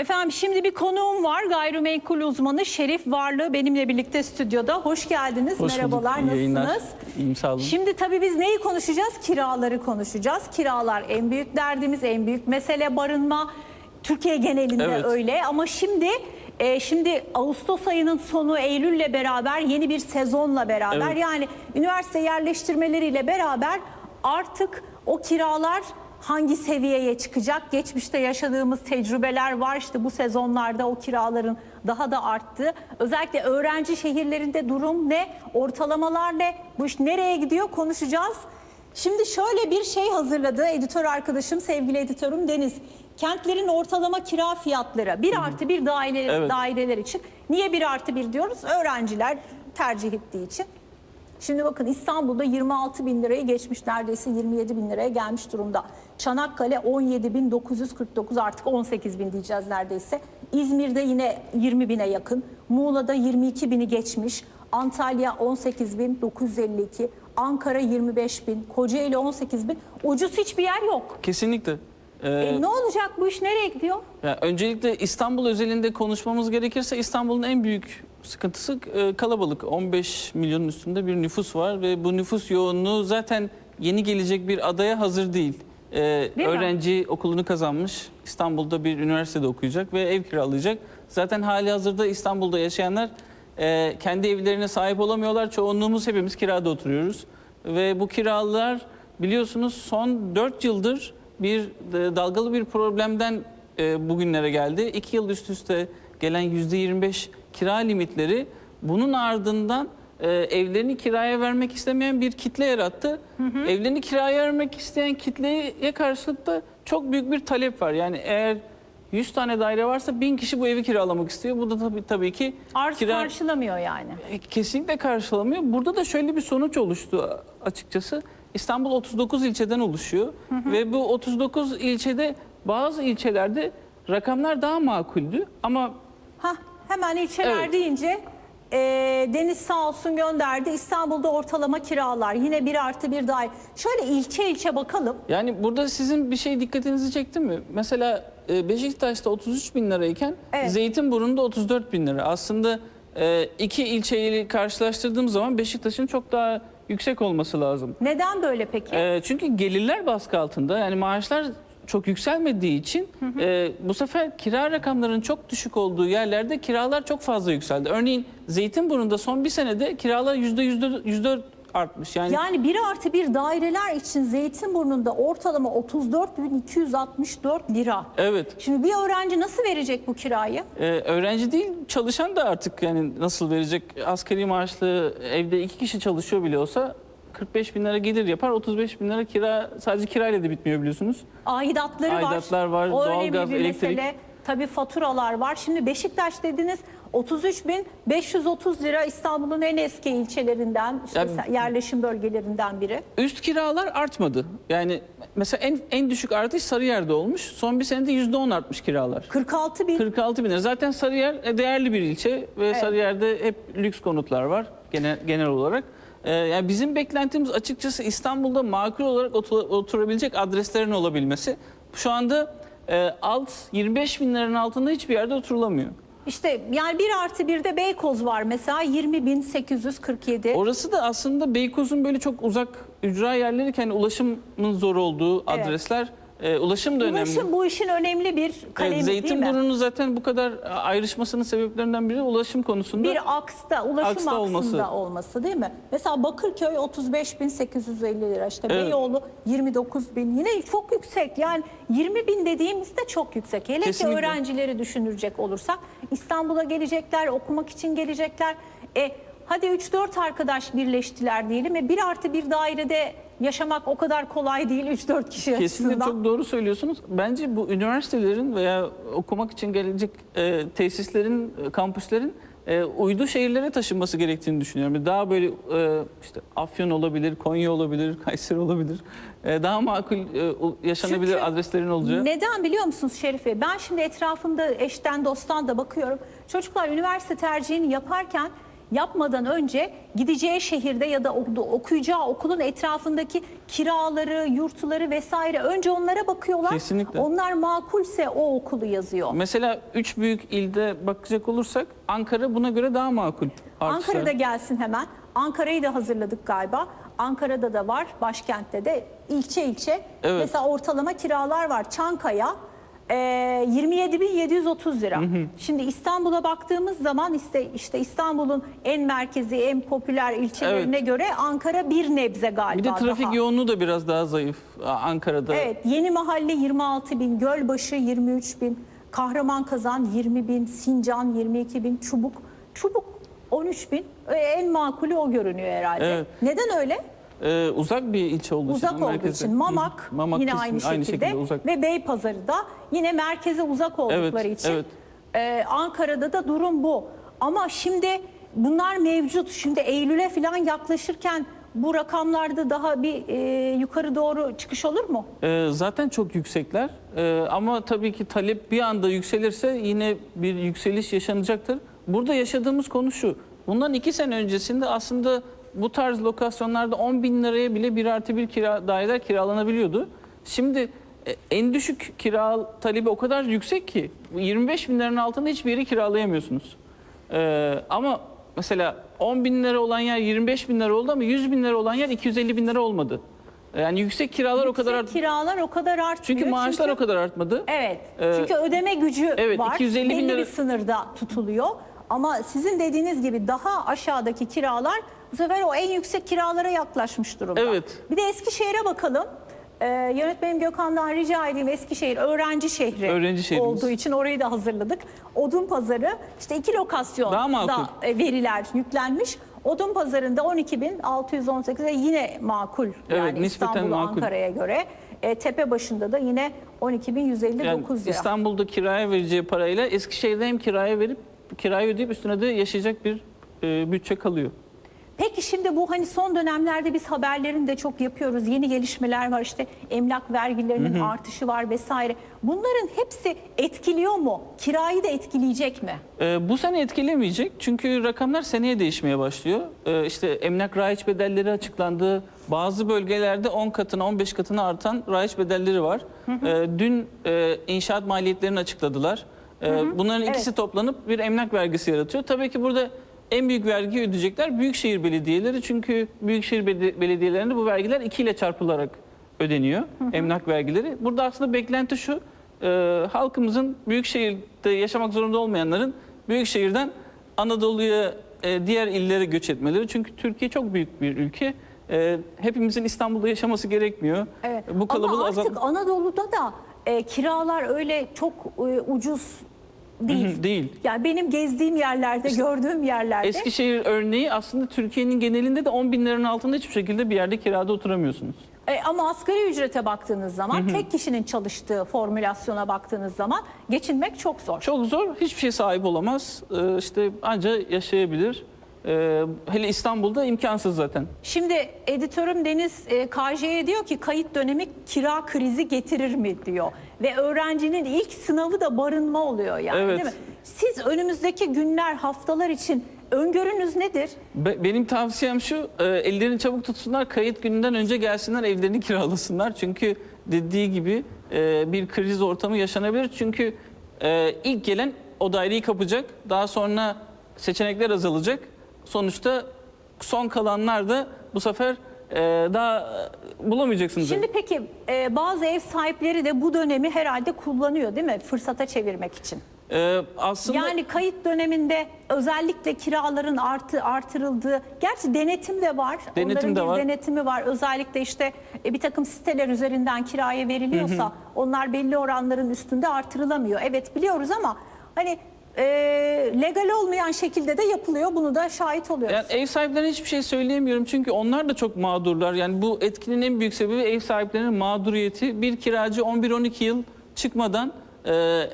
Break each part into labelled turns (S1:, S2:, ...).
S1: Efendim şimdi bir konuğum var. Gayrimenkul uzmanı Şerif Varlı benimle birlikte stüdyoda. Hoş geldiniz.
S2: Hoş bulduk.
S1: Merhabalar.
S2: Yayınlar.
S1: Nasılsınız?
S2: İyiyim sağ olun.
S1: Şimdi tabii biz neyi konuşacağız? Kiraları konuşacağız. Kiralar en büyük derdimiz, en büyük mesele barınma. Türkiye genelinde
S2: Evet.
S1: öyle ama şimdi e, şimdi Ağustos ayının sonu Eylül'le beraber yeni bir sezonla beraber
S2: Evet.
S1: yani üniversite yerleştirmeleriyle beraber artık o kiralar hangi seviyeye çıkacak? Geçmişte yaşadığımız tecrübeler var işte bu sezonlarda o kiraların daha da arttı. Özellikle öğrenci şehirlerinde durum ne? Ortalamalar ne? Bu iş nereye gidiyor konuşacağız. Şimdi şöyle bir şey hazırladı editör arkadaşım, sevgili editörüm Deniz. Kentlerin ortalama kira fiyatları bir artı bir daire,
S2: Evet.
S1: daireler için. Niye bir artı bir diyoruz? Öğrenciler tercih ettiği için. Şimdi bakın İstanbul'da 26 bin lirayı geçmiş neredeyse 27 bin liraya gelmiş durumda. Çanakkale 17 bin 949 artık 18 bin diyeceğiz neredeyse. İzmir'de yine 20 bine yakın. Muğla'da 22 bini geçmiş. Antalya 18 bin 952. Ankara 25 bin. Kocaeli 18 bin. Ucuz hiçbir yer yok.
S2: Kesinlikle. Ee,
S1: E ne olacak bu iş nereye gidiyor?
S2: ya öncelikle İstanbul özelinde konuşmamız gerekirse İstanbul'un en büyük sıkıntısı e, kalabalık. 15 milyonun üstünde bir nüfus var ve bu nüfus yoğunluğu zaten yeni gelecek bir adaya hazır değil. Ee,
S1: mi?
S2: öğrenci okulunu kazanmış, İstanbul'da bir üniversitede okuyacak ve ev kiralayacak. Zaten hali hazırda İstanbul'da yaşayanlar e, kendi evlerine sahip olamıyorlar. Çoğunluğumuz hepimiz kirada oturuyoruz. Ve bu kiralar biliyorsunuz son 4 yıldır bir e, dalgalı bir problemden e, bugünlere geldi. 2 yıl üst üste gelen %25 kira limitleri bunun ardından e, evlerini kiraya vermek istemeyen bir kitle yarattı. Evlerini kiraya vermek isteyen kitleye karşılık da çok büyük bir talep var. Yani eğer 100 tane daire varsa 1000 kişi bu evi kiralamak istiyor. Bu da tabii tabii ki
S1: Arz
S2: kira-
S1: karşılamıyor yani.
S2: e, Kesinlikle karşılamıyor. Burada da şöyle bir sonuç oluştu açıkçası. İstanbul 39 ilçeden oluşuyor ve bu 39 ilçede bazı ilçelerde rakamlar daha makuldü ama
S1: Hah, hemen ilçeler
S2: Evet.
S1: deyince e, Deniz sağ olsun gönderdi. İstanbul'da ortalama kiralar yine bir artı bir daire. Şöyle ilçe ilçe bakalım.
S2: yani burada sizin bir şey dikkatinizi çekti mi? Mesela e, Beşiktaş'ta 33 bin lirayken
S1: Evet.
S2: Zeytinburnu'nda 34 bin lira. Aslında e, iki ilçeyi karşılaştırdığım zaman Beşiktaş'ın çok daha yüksek olması lazım.
S1: Neden böyle peki?
S2: Ee, çünkü gelirler baskı altında. Yani maaşlar çok yükselmediği için e, bu sefer kira rakamlarının çok düşük olduğu yerlerde kiralar çok fazla yükseldi. Örneğin Zeytinburnu'nda son bir senede kiralar yüzde yüzde yüzde artmış. Yani,
S1: Yani bir artı bir daireler için Zeytinburnu'nda ortalama 34.264 lira.
S2: evet.
S1: Şimdi bir öğrenci nasıl verecek bu kirayı?
S2: Ee, öğrenci değil çalışan da artık yani nasıl verecek asgari maaşlı evde iki kişi çalışıyor bile olsa 45 bin lira gelir yapar 35 bin lira kira sadece kirayla da bitmiyor biliyorsunuz.
S1: Aidatları var.
S2: Aidatlar var,
S1: önemli
S2: doğalgaz, elektrik.
S1: mesele. Tabii faturalar var. Şimdi Beşiktaş dediniz 33.530 lira İstanbul'un en eski ilçelerinden, işte
S2: Ya-
S1: yerleşim bölgelerinden biri.
S2: Üst kiralar artmadı. Yani mesela en, en düşük artış Sarıyer'de olmuş. Son bir senede %10 artmış kiralar.
S1: 46 bin
S2: 46 bin lira. Zaten Sarıyer e, değerli bir ilçe ve Sarıyer'de hep lüks konutlar var genel, genel olarak. Ee, yani bizim beklentimiz açıkçası İstanbul'da makul olarak otu- oturabilecek adreslerin olabilmesi. Şu anda e, alt 25 bin liranın altında hiçbir yerde oturulamıyor.
S1: İşte yani bir artı bir de Beykoz var mesela 20.847.
S2: Orası da aslında Beykoz'un böyle çok uzak ücra yerleri ki hani ulaşımın zor olduğu adresler. E, ulaşım da önemli.
S1: Ulaşım bu işin önemli bir kalemi
S2: Evet,
S1: değil mi?
S2: Zeytinburnu'nun zaten bu kadar ayrışmasının sebeplerinden biri ulaşım konusunda.
S1: Bir aksta, ulaşım
S2: Aksta
S1: aksında
S2: olması.
S1: olması. değil mi? Mesela Bakırköy 35.850 lira, işte
S2: Evet.
S1: Beyoğlu 29.000 yine çok yüksek. Yani 20 bin dediğimizde çok yüksek. Hele
S2: Kesinlikle.
S1: ki öğrencileri düşünecek olursak İstanbul'a gelecekler, okumak için gelecekler. E, hadi 3-4 arkadaş birleştiler diyelim. E, bir artı bir dairede yaşamak o kadar kolay değil 3-4 kişi
S2: Kesinlikle
S1: açısından.
S2: çok doğru söylüyorsunuz. Bence bu üniversitelerin veya okumak için gelecek e, tesislerin, e, kampüslerin e, uydu şehirlere taşınması gerektiğini düşünüyorum. Daha böyle e, işte Afyon olabilir, Konya olabilir, Kayseri olabilir. E, daha makul e, yaşanabilir
S1: Çünkü
S2: adreslerin olacağı.
S1: Neden biliyor musunuz Şerife? Ben şimdi etrafımda eşten dosttan da bakıyorum. Çocuklar üniversite tercihini yaparken yapmadan önce gideceği şehirde ya da oku- okuyacağı okulun etrafındaki kiraları, yurtları vesaire önce onlara bakıyorlar.
S2: Kesinlikle.
S1: Onlar makulse o okulu yazıyor.
S2: Mesela üç büyük ilde bakacak olursak Ankara buna göre daha makul. artışlar.
S1: Ankara'da gelsin hemen. Ankara'yı da hazırladık galiba. Ankara'da da var, başkentte de ilçe ilçe.
S2: Evet.
S1: Mesela ortalama kiralar var. Çankaya e, 27.730 lira. Şimdi İstanbul'a baktığımız zaman işte, işte İstanbul'un en merkezi, en popüler ilçelerine göre Ankara bir nebze galiba
S2: Bir de trafik
S1: daha.
S2: yoğunluğu da biraz daha zayıf Ankara'da.
S1: Evet, Yeni Mahalle 26 bin, Gölbaşı 23 bin, Kahraman Kazan 20 bin, Sincan 22 bin, Çubuk, Çubuk 13 bin. E, En makulü o görünüyor herhalde.
S2: Evet.
S1: Neden öyle?
S2: Ee, uzak bir ilçe olduğu için.
S1: Uzak olduğu
S2: merkeze.
S1: için Mamak,
S2: Hı, Mamak
S1: yine
S2: kesin
S1: aynı şekilde,
S2: aynı şekilde uzak.
S1: ve Beypazarı da yine merkeze uzak oldukları
S2: Evet,
S1: için
S2: evet.
S1: e, Ankara'da da durum bu. Ama şimdi bunlar mevcut. Şimdi Eylül'e falan yaklaşırken bu rakamlarda daha bir e, yukarı doğru çıkış olur mu?
S2: Ee, zaten çok yüksekler Ee, ama tabii ki talep bir anda yükselirse yine bir yükseliş yaşanacaktır. Burada yaşadığımız konu şu. Bundan iki sene öncesinde aslında bu tarz lokasyonlarda 10 bin liraya bile bir artı bir kira, daireler kiralanabiliyordu. Şimdi e, en düşük kira talebi o kadar yüksek ki 25 bin liranın altında hiçbir yeri kiralayamıyorsunuz. Ee, ama mesela 10 bin lira olan yer 25 bin lira oldu ama 100 bin lira olan yer 250 bin lira olmadı. Yani yüksek kiralar o kadar
S1: Yüksek
S2: art-
S1: kiralar o kadar artmıyor.
S2: çünkü maaşlar
S1: Çünkü-
S2: o kadar artmadı.
S1: Evet.
S2: Ee,
S1: çünkü ödeme gücü
S2: evet,
S1: var.
S2: 250 bin
S1: Belli
S2: lira-
S1: bir sınırda tutuluyor. Ama sizin dediğiniz gibi daha aşağıdaki kiralar bu sefer o en yüksek kiralara yaklaşmış durumda.
S2: Evet.
S1: Bir de Eskişehir'e bakalım. Ee, yönetmenim Gökhan'dan rica edeyim Eskişehir öğrenci şehri
S2: Öğrenci şehrimiz.
S1: olduğu için orayı da hazırladık. Odun pazarı işte iki lokasyonda
S2: Daha makul.
S1: e, veriler yüklenmiş. Odun pazarında 12.618 ve yine makul
S2: Evet,
S1: yani
S2: nispeten
S1: İstanbul
S2: makul.
S1: Ankara'ya göre. E, tepe başında da yine 12.159
S2: Yani
S1: lira.
S2: İstanbul'da kiraya vereceği parayla Eskişehir'de hem kiraya verip kirayı ödeyip üstüne de yaşayacak bir e, bütçe kalıyor.
S1: Peki şimdi bu hani son dönemlerde biz haberlerini de çok yapıyoruz. Yeni gelişmeler var işte emlak vergilerinin artışı var vesaire. Bunların hepsi etkiliyor mu? Kirayı da etkileyecek mi?
S2: E, bu sene etkilemeyecek çünkü rakamlar seneye değişmeye başlıyor. E, işte emlak rayiç bedelleri açıklandı. Bazı bölgelerde 10 katına 15 katına artan rayiç bedelleri var. E, dün e, inşaat maliyetlerini açıkladılar. E, bunların
S1: Evet.
S2: ikisi toplanıp bir emlak vergisi yaratıyor. Tabii ki burada en büyük vergi ödeyecekler büyükşehir belediyeleri. Çünkü büyükşehir belediyelerinde bu vergiler 2 ile çarpılarak ödeniyor emlak vergileri. Burada aslında beklenti şu. e, halkımızın büyükşehirde yaşamak zorunda olmayanların büyükşehirden Anadolu'ya e, diğer illere göç etmeleri. Çünkü Türkiye çok büyük bir ülke. E, hepimizin İstanbul'da yaşaması gerekmiyor.
S1: Evet.
S2: Bu kalabalığı
S1: Ama
S2: azalt-
S1: artık Anadolu'da da e, kiralar öyle çok e, ucuz değil.
S2: Değil.
S1: Yani benim gezdiğim yerlerde, gördüğüm yerlerde
S2: Eskişehir örneği aslında Türkiye'nin genelinde de 10 bin liranın altında hiçbir şekilde bir yerde kirada oturamıyorsunuz.
S1: E, ama asgari ücrete baktığınız zaman, tek kişinin çalıştığı formülasyona baktığınız zaman geçinmek çok zor.
S2: Çok zor, hiçbir şey sahip olamaz. E, işte ancak yaşayabilir. E, hele İstanbul'da imkansız zaten.
S1: Şimdi editörüm Deniz e, KJ'ye diyor ki kayıt dönemi kira krizi getirir mi diyor. Ve öğrencinin ilk sınavı da barınma oluyor yani
S2: Evet.
S1: değil mi? Siz önümüzdeki günler, haftalar için öngörünüz nedir?
S2: Be- Benim tavsiyem şu, e, ellerini çabuk tutsunlar, kayıt gününden önce gelsinler, evlerini kiralasınlar. Çünkü dediği gibi e, bir kriz ortamı yaşanabilir. Çünkü e, ilk gelen o daireyi kapacak, daha sonra seçenekler azalacak. Sonuçta son kalanlar da bu sefer e, daha e, bulamayacaksınız.
S1: Şimdi peki e, bazı ev sahipleri de bu dönemi herhalde kullanıyor değil mi? Fırsata çevirmek için.
S2: E, aslında
S1: Yani kayıt döneminde özellikle kiraların artı artırıldığı, gerçi denetim de var.
S2: Denetim
S1: Onların
S2: de
S1: bir
S2: var.
S1: denetimi var. Özellikle işte e, bir takım siteler üzerinden kiraya veriliyorsa onlar belli oranların üstünde artırılamıyor. Evet biliyoruz ama hani e, legal olmayan şekilde de yapılıyor. Bunu da şahit oluyoruz.
S2: Yani ev sahiplerine hiçbir şey söyleyemiyorum çünkü onlar da çok mağdurlar. Yani bu etkinin en büyük sebebi ev sahiplerinin mağduriyeti. Bir kiracı 11-12 yıl çıkmadan e,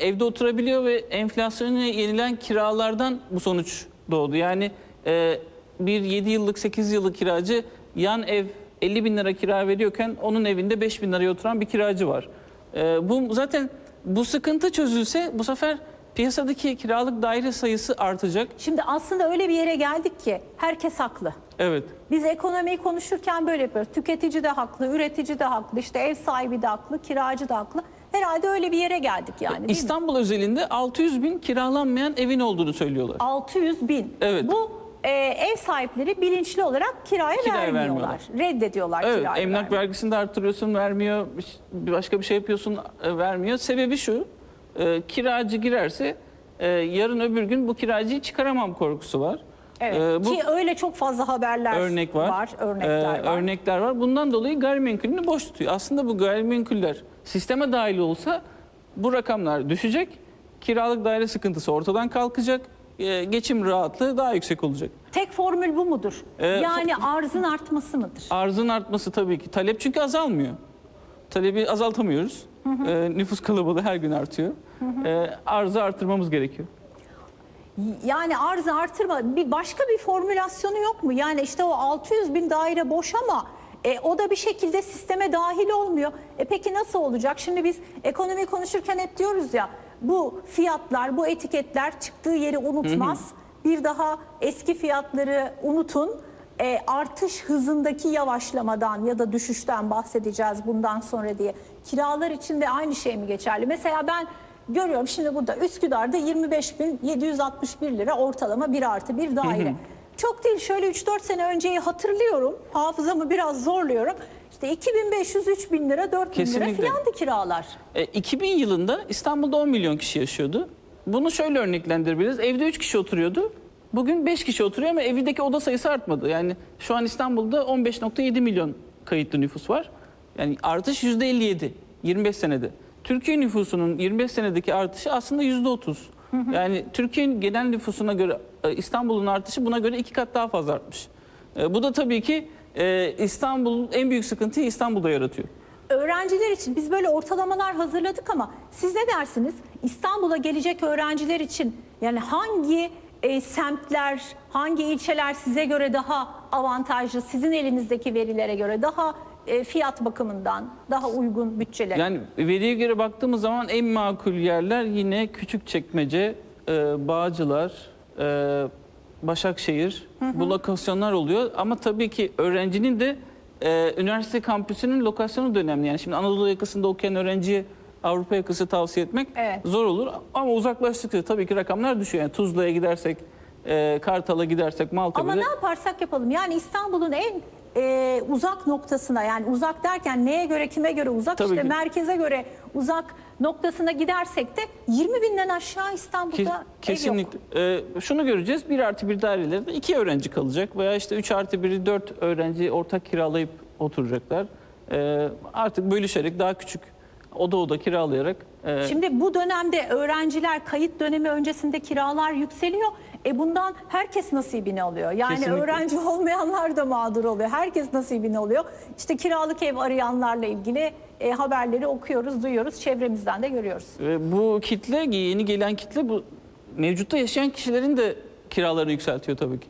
S2: evde oturabiliyor ve enflasyona yenilen kiralardan bu sonuç doğdu. Yani e, bir 7 yıllık 8 yıllık kiracı yan ev 50 bin lira kira veriyorken onun evinde 5 bin liraya oturan bir kiracı var. E, bu zaten bu sıkıntı çözülse bu sefer piyasadaki kiralık daire sayısı artacak.
S1: Şimdi aslında öyle bir yere geldik ki herkes haklı.
S2: Evet.
S1: Biz ekonomiyi konuşurken böyle yapıyoruz. Tüketici de haklı, üretici de haklı, işte ev sahibi de haklı, kiracı da haklı. Herhalde öyle bir yere geldik yani değil mi?
S2: İstanbul özelinde 600 bin kiralanmayan evin olduğunu söylüyorlar.
S1: 600 bin.
S2: Evet.
S1: Bu e, ev sahipleri bilinçli olarak kiraya
S2: Kiraya
S1: vermiyorlar. Reddediyorlar
S2: Evet,
S1: kirayı
S2: emlak
S1: vermeyi.
S2: vergisini de arttırıyorsun vermiyor, bir başka bir şey yapıyorsun e, vermiyor. Sebebi şu, e, kiracı girerse e, yarın öbür gün bu kiracıyı çıkaramam korkusu var.
S1: Evet.
S2: E, bu
S1: Ki öyle çok fazla haberler
S2: örnek var,
S1: örnekler
S2: e,
S1: var.
S2: örnekler var. Bundan dolayı gayrimenkulünü boş tutuyor. Aslında bu gayrimenkuller sisteme dahil olsa bu rakamlar düşecek, kiralık daire sıkıntısı ortadan kalkacak, e, geçim rahatlığı daha yüksek olacak.
S1: Tek formül bu mudur?
S2: Ee,
S1: yani arzın artması mıdır?
S2: Arzın artması tabii ki. Talep çünkü azalmıyor. Talebi azaltamıyoruz. Ee, nüfus kalabalığı her gün artıyor. Ee, arzı artırmamız gerekiyor.
S1: Yani arzı artırma bir başka bir formülasyonu yok mu? Yani işte o 600 bin daire boş ama e, o da bir şekilde sisteme dahil olmuyor. E peki nasıl olacak? Şimdi biz ekonomi konuşurken hep diyoruz ya bu fiyatlar, bu etiketler çıktığı yeri unutmaz. Bir daha eski fiyatları unutun. E, artış hızındaki yavaşlamadan ya da düşüşten bahsedeceğiz bundan sonra diye. Kiralar için de aynı şey mi geçerli? Mesela ben görüyorum şimdi burada Üsküdar'da 25.761 lira ortalama bir artı bir daire. Çok değil şöyle 3-4 sene önceyi hatırlıyorum. Hafızamı biraz zorluyorum. İşte 2500-3000 lira 4000 lira
S2: Kesinlikle.
S1: filandı kiralar.
S2: E, 2000 yılında İstanbul'da 10 milyon kişi yaşıyordu. Bunu şöyle örneklendirebiliriz. Evde 3 kişi oturuyordu. Bugün 5 kişi oturuyor ama evindeki oda sayısı artmadı. Yani şu an İstanbul'da 15.7 milyon kayıtlı nüfus var. Yani artış %57 25 senede. Türkiye nüfusunun 25 senedeki artışı aslında %30. Yani Türkiye'nin genel nüfusuna göre e, İstanbul'un artışı buna göre iki kat daha fazla artmış. E, Bu da tabii ki e, İstanbul en büyük sıkıntıyı İstanbul'da yaratıyor.
S1: Öğrenciler için biz böyle ortalamalar hazırladık ama siz ne dersiniz? İstanbul'a gelecek öğrenciler için yani hangi e, semtler, hangi ilçeler size göre daha avantajlı, sizin elinizdeki verilere göre daha e, fiyat bakımından daha uygun bütçeler?
S2: Yani veriye göre baktığımız zaman en makul yerler yine Küçükçekmece, e, Bağcılar, e, Başakşehir bu lokasyonlar oluyor. Ama tabii ki öğrencinin de e, üniversite kampüsünün lokasyonu da önemli. Yani şimdi Anadolu yakasında okuyan öğrenciye Avrupa yakası tavsiye etmek
S1: Evet.
S2: zor olur. Ama uzaklaştıkça tabii ki rakamlar düşüyor. Yani Tuzla'ya gidersek, e, Kartal'a gidersek,
S1: Ama
S2: Maltepe'de
S1: ne yaparsak yapalım yani İstanbul'un en e, uzak noktasına yani uzak derken neye göre kime göre uzak
S2: Tabii
S1: işte
S2: ki.
S1: merkeze göre uzak noktasına gidersek de 20 binden aşağı İstanbul'da
S2: Kes-
S1: ev yok.
S2: kesinlikle. Ee, şunu göreceğiz. 1 artı 1 dairelerde 2 öğrenci kalacak veya işte 3 artı 1'i 4 öğrenci ortak kiralayıp oturacaklar. Ee, artık bölüşerek daha küçük oda oda kiralayarak e,
S1: Şimdi bu dönemde öğrenciler kayıt dönemi öncesinde kiralar yükseliyor. E bundan herkes nasibini alıyor. Yani
S2: Kesinlikle.
S1: öğrenci olmayanlar da mağdur oluyor. Herkes nasibini alıyor. İşte kiralık ev arayanlarla ilgili e, haberleri okuyoruz, duyuyoruz. Çevremizden de görüyoruz.
S2: ve bu kitle yeni gelen kitle bu mevcutta yaşayan kişilerin de kiralarını yükseltiyor tabii ki.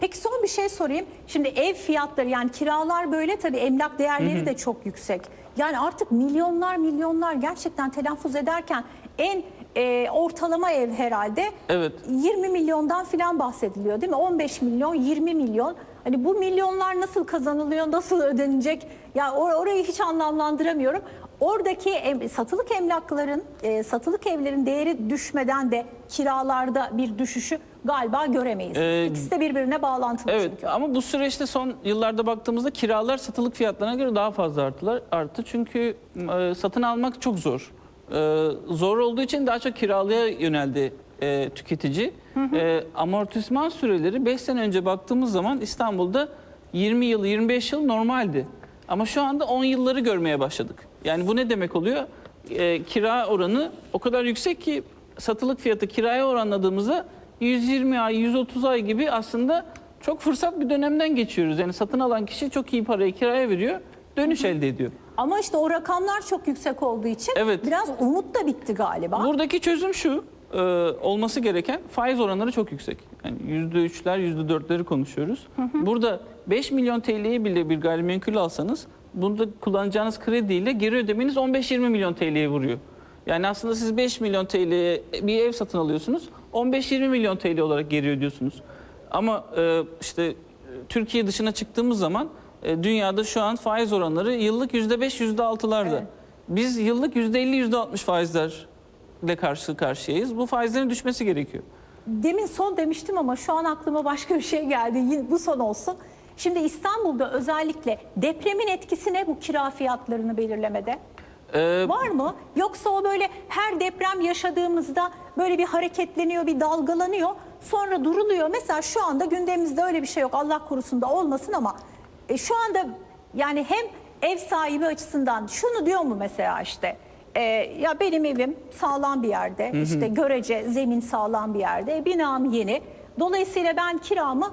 S1: Peki son bir şey sorayım. Şimdi ev fiyatları yani kiralar böyle tabii emlak değerleri de çok yüksek. Yani artık milyonlar milyonlar gerçekten telaffuz ederken en e, ortalama ev herhalde
S2: Evet.
S1: 20 milyondan filan bahsediliyor değil mi? 15 milyon, 20 milyon. Hani bu milyonlar nasıl kazanılıyor, nasıl ödenecek? Ya or- orayı hiç anlamlandıramıyorum. Oradaki em- satılık emlakların, e, satılık evlerin değeri düşmeden de kiralarda bir düşüşü galiba göremeyiz.
S2: Ee,
S1: İkisi de birbirine bağlantılı
S2: Evet
S1: çünkü.
S2: ama bu süreçte son yıllarda baktığımızda kiralar satılık fiyatlarına göre daha fazla arttılar. Arttı çünkü e, satın almak çok zor. E, zor olduğu için daha çok kiralığa yöneldi e, tüketici. E, amortisman süreleri 5 sene önce baktığımız zaman İstanbul'da 20 yıl 25 yıl normaldi. Ama şu anda 10 yılları görmeye başladık. Yani bu ne demek oluyor? E, kira oranı o kadar yüksek ki satılık fiyatı kiraya oranladığımızda 120 ay, 130 ay gibi aslında çok fırsat bir dönemden geçiyoruz. Yani satın alan kişi çok iyi parayı kiraya veriyor, dönüş elde ediyor.
S1: Ama işte o rakamlar çok yüksek olduğu için
S2: Evet.
S1: biraz umut da bitti galiba.
S2: Buradaki çözüm şu, e, olması gereken faiz oranları çok yüksek. Yani %3'ler, %4'leri konuşuyoruz. Burada 5 milyon TL'ye bile bir gayrimenkul alsanız, bunda kullanacağınız krediyle geri ödemeniz 15-20 milyon TL'ye vuruyor. Yani aslında siz 5 milyon TL'ye bir ev satın alıyorsunuz. 15-20 milyon TL olarak geri ödüyorsunuz. Ama e, işte Türkiye dışına çıktığımız zaman e, dünyada şu an faiz oranları yıllık %5 %6'larda.
S1: Evet.
S2: Biz yıllık %50 %60 faizlerle karşı karşıyayız. Bu faizlerin düşmesi gerekiyor.
S1: Demin son demiştim ama şu an aklıma başka bir şey geldi. Bu son olsun. Şimdi İstanbul'da özellikle depremin etkisi ne bu kira fiyatlarını belirlemede?
S2: Ee,
S1: Var mı? Yoksa o böyle her deprem yaşadığımızda böyle bir hareketleniyor, bir dalgalanıyor. Sonra duruluyor. Mesela şu anda gündemimizde öyle bir şey yok. Allah korusun da olmasın ama e, şu anda yani hem ev sahibi açısından şunu diyor mu mesela işte e, ya benim evim sağlam bir yerde işte görece zemin sağlam bir yerde e, binam yeni. Dolayısıyla ben kiramı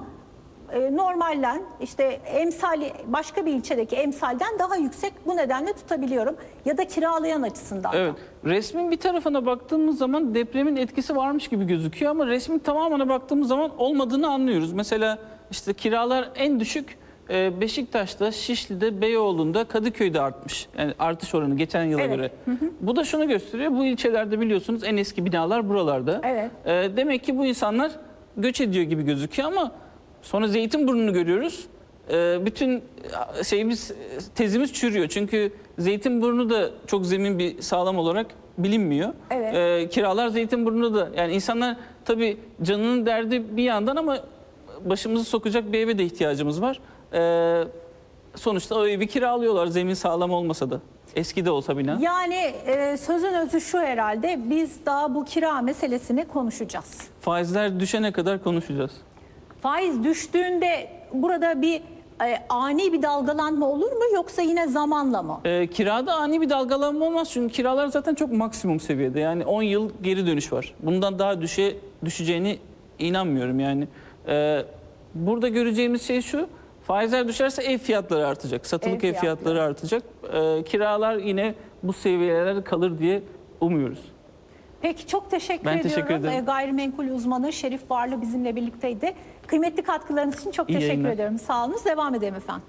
S1: e, normalden işte emsal başka bir ilçedeki emsalden daha yüksek bu nedenle tutabiliyorum ya da kiralayan açısından. da.
S2: Evet. Resmin bir tarafına baktığımız zaman depremin etkisi varmış gibi gözüküyor ama resmin tamamına baktığımız zaman olmadığını anlıyoruz. Mesela işte kiralar en düşük e, Beşiktaş'ta, Şişli'de, Beyoğlu'nda, Kadıköy'de artmış. Yani artış oranı geçen yıla
S1: Evet.
S2: göre. Bu da şunu gösteriyor. Bu ilçelerde biliyorsunuz en eski binalar buralarda.
S1: Evet.
S2: E, demek ki bu insanlar göç ediyor gibi gözüküyor ama sonra Zeytinburnu'nu görüyoruz. E, bütün e, şeyimiz tezimiz çürüyor. Çünkü Zeytinburnu da çok zemin bir sağlam olarak bilinmiyor.
S1: Evet.
S2: E, kiralar Zeytinburnu'da da yani insanlar tabii canının derdi bir yandan ama başımızı sokacak bir eve de ihtiyacımız var. E, sonuçta o evi kiralıyorlar zemin sağlam olmasa da. Eski de olsa bina.
S1: Yani e, sözün özü şu herhalde biz daha bu kira meselesini konuşacağız.
S2: Faizler düşene kadar konuşacağız.
S1: Faiz düştüğünde burada bir e, ani bir dalgalanma olur mu yoksa yine zamanla mı?
S2: E, kirada ani bir dalgalanma olmaz çünkü kiralar zaten çok maksimum seviyede. Yani 10 yıl geri dönüş var. Bundan daha düşe düşeceğini inanmıyorum yani. E, burada göreceğimiz şey şu. Faizler düşerse ev fiyatları artacak. Satılık
S1: Ev
S2: ev, fiyatları artacak. E, kiralar yine bu seviyelerde kalır diye umuyoruz.
S1: Peki çok teşekkür
S2: Ben
S1: ediyorum.
S2: teşekkür ederim.
S1: E, gayrimenkul uzmanı Şerif Varlı bizimle birlikteydi. Kıymetli katkılarınız için çok
S2: İyi
S1: teşekkür
S2: yayınlar.
S1: ediyorum. Sağ olun. Devam edelim efendim.